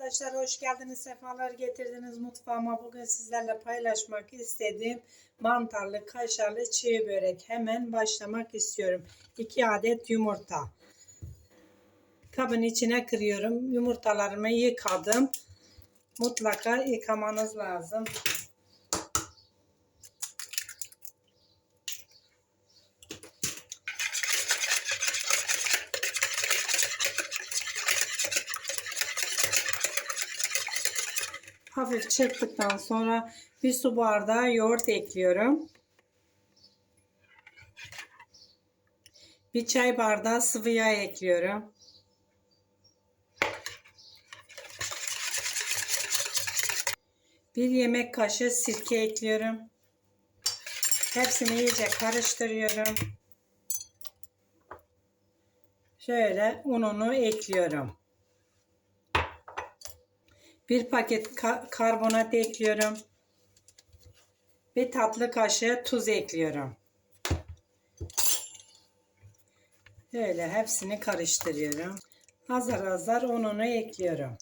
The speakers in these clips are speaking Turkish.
Arkadaşlar hoş geldiniz, sefalar getirdiniz mutfağıma. Bugün sizlerle paylaşmak istediğim mantarlı, kaşarlı çiğ börek. Hemen başlamak istiyorum. 2 adet yumurta. Kabın içine kırıyorum. Yumurtalarımı yıkadım. Mutlaka yıkamanız lazım. Hafif çırptıktan sonra bir su bardağı yoğurt ekliyorum. Bir çay bardağı sıvı yağ ekliyorum. Bir yemek kaşığı sirke ekliyorum. Hepsini iyice karıştırıyorum. Şöyle ununu ekliyorum. Bir paket ka karbonat ekliyorum. Bir tatlı kaşığı tuz ekliyorum. Böyle hepsini karıştırıyorum. Azar azar ununu ekliyorum.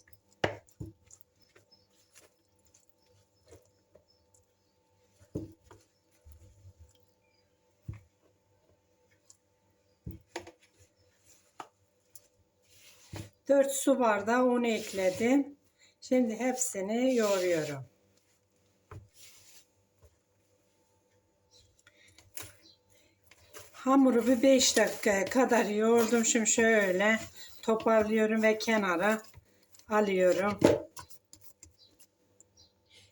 Dört su bardağı un ekledim. Şimdi hepsini yoğuruyorum. Hamuru bir 5 dakikaya kadar yoğurdum. Şimdi şöyle toparlıyorum ve kenara alıyorum.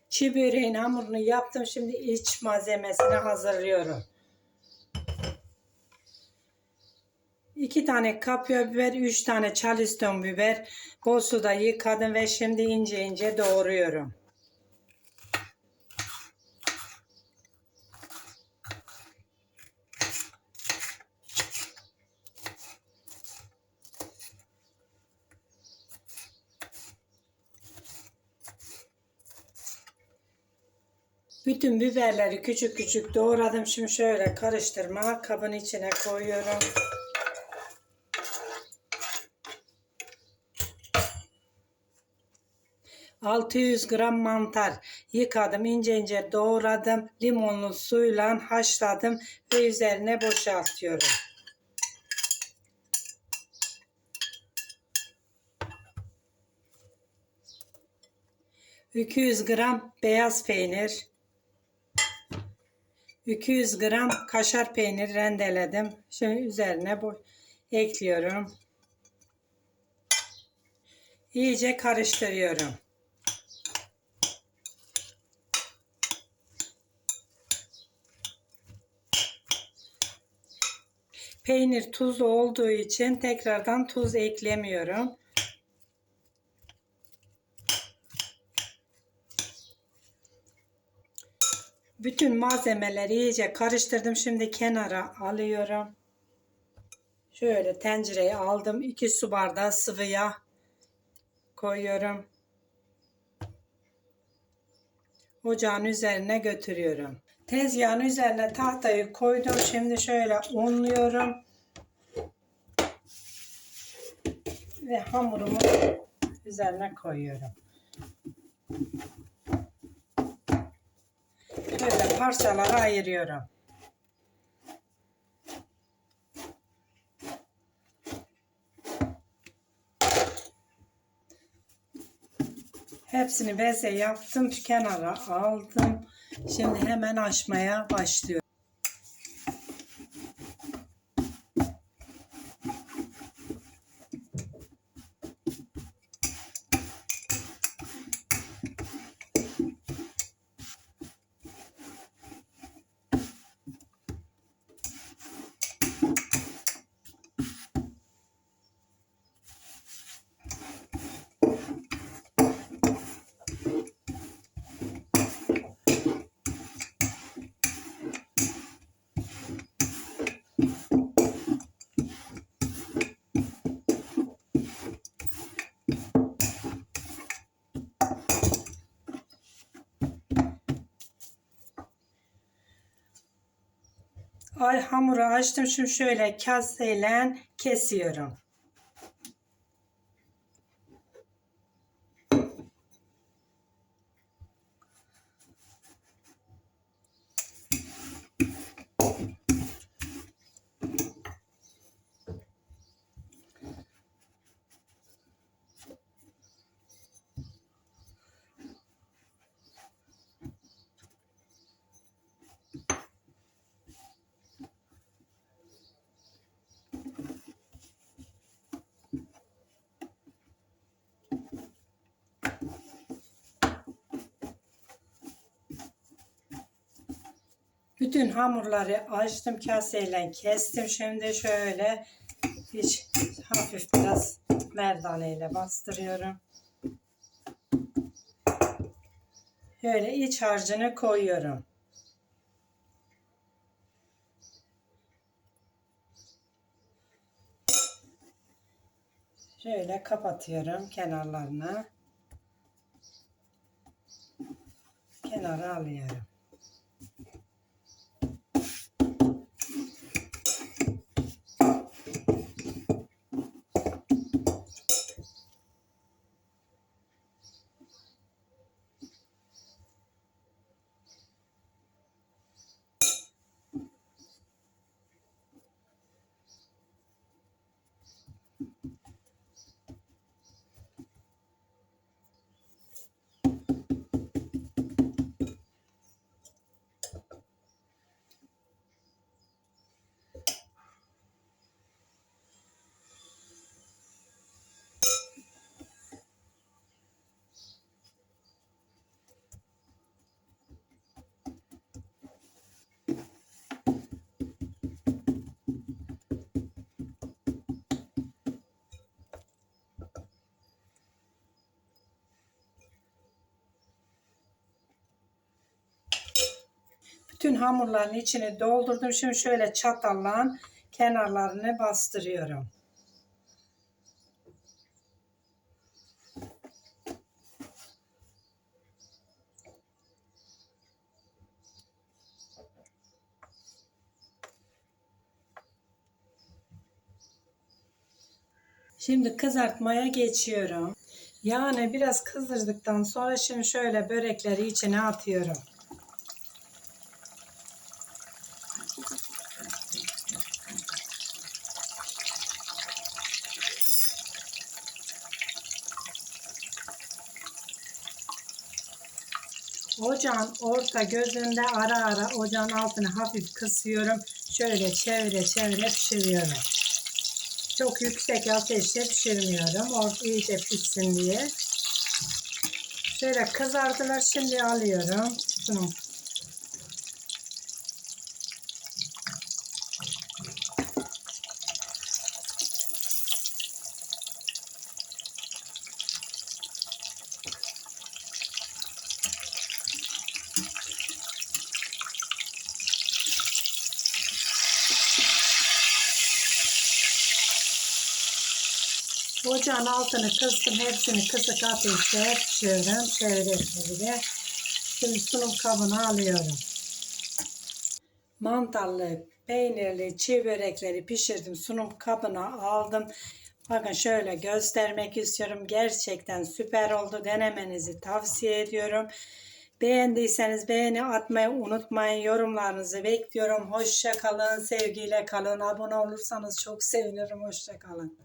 Çiğ böreğin hamurunu yaptım. Şimdi iç malzemesini hazırlıyorum. 2 tane kapya biber, 3 tane charleston biber bol suda yıkadım ve şimdi ince ince doğruyorum. Bütün biberleri küçük küçük doğradım. Şimdi şöyle karıştırma kabın içine koyuyorum. 600 gram mantar yıkadım ince ince doğradım limonlu suyla haşladım ve üzerine boşaltıyorum. ...200 gram beyaz peynir... ...200 gram kaşar peynir rendeledim. Şimdi üzerine bu ekliyorum. İyice karıştırıyorum. Peynir tuzlu olduğu için tekrardan tuz eklemiyorum. Bütün malzemeleri iyice karıştırdım. Şimdi kenara alıyorum. Şöyle tencereye aldım. 2 su bardağı sıvı yağ koyuyorum. Ocağın üzerine götürüyorum. Tezgahın üzerine tahtayı koydum. Şimdi şöyle unluyorum. Ve hamurumu üzerine koyuyorum. Şöyle parçalara ayırıyorum. Hepsini beze yaptım. Kenara aldım. Şimdi hemen açmaya başlıyorum. Ay hamuru açtım. Şimdi şöyle kaseyle kesiyorum. Bütün hamurları açtım kaseyle kestim. Şimdi şöyle hiç hafif biraz merdane ile bastırıyorum. Şöyle iç harcını koyuyorum. Şöyle kapatıyorum kenarlarını. Kenara alıyorum. Bütün hamurların içine doldurdum. Şimdi şöyle çatalla kenarlarını bastırıyorum. Şimdi kızartmaya geçiyorum. Yağını biraz kızdırdıktan sonra şimdi şöyle börekleri içine atıyorum. Ocağın orta gözünde ara ara ocağın altını hafif kısıyorum. Şöyle çevire çevire pişiriyorum. Çok yüksek ateşte pişirmiyorum. O iyice pişsin diye. Şöyle kızardılar. Şimdi alıyorum. Sunum. Ocağın altını kıstım. Hepsini kısık ateşte pişirdim. Çevire çevire. Şimdi sunum kabına alıyorum. Mantarlı, peynirli, çiğ börekleri pişirdim. Sunum kabına aldım. Bakın şöyle göstermek istiyorum. Gerçekten süper oldu. Denemenizi tavsiye ediyorum. Beğendiyseniz beğeni atmayı unutmayın. Yorumlarınızı bekliyorum. Hoşça kalın, sevgiyle kalın. Abone olursanız çok sevinirim. Hoşça kalın.